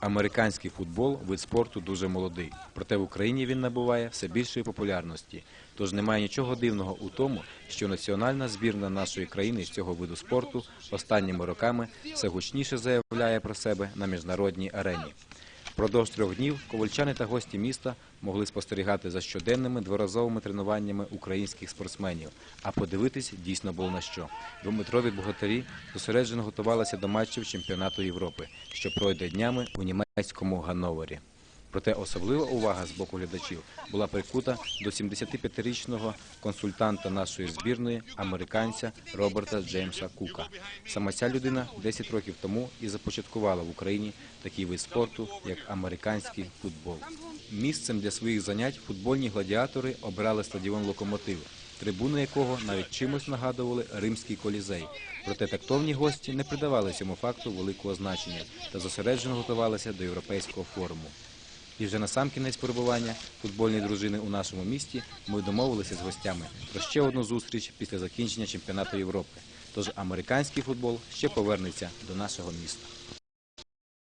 Американський футбол вид спорту дуже молодий, проте в Україні він набуває все більшої популярності. Тож немає нічого дивного у тому, що національна збірна нашої країни з цього виду спорту останніми роками все гучніше заявляє про себе на міжнародній арені. Впродовж трьох днів ковальчани та гості міста могли спостерігати за щоденними дворазовими тренуваннями українських спортсменів. А подивитись дійсно було на що. Двометрові богатирі зосереджено готувалися до матчів чемпіонату Європи, що пройде днями у німецькому Ганновері. Проте особлива увага з боку глядачів була прикута до 75-річного консультанта нашої збірної, американця Роберта Джеймса Кука. Саме ця людина 10 років тому і започаткувала в Україні такий вид спорту, як американський футбол. Місцем для своїх занять футбольні гладіатори обирали стадіон локомотив, трибуни якого навіть чимось нагадували римський колізей. Проте тактовні гості не придавали цьому факту великого значення та зосереджено готувалися до європейського форуму. І вже на сам кінець перебування футбольної дружини у нашому місті ми домовилися з гостями про ще одну зустріч після закінчення чемпіонату Європи. Тож американський футбол ще повернеться до нашого міста.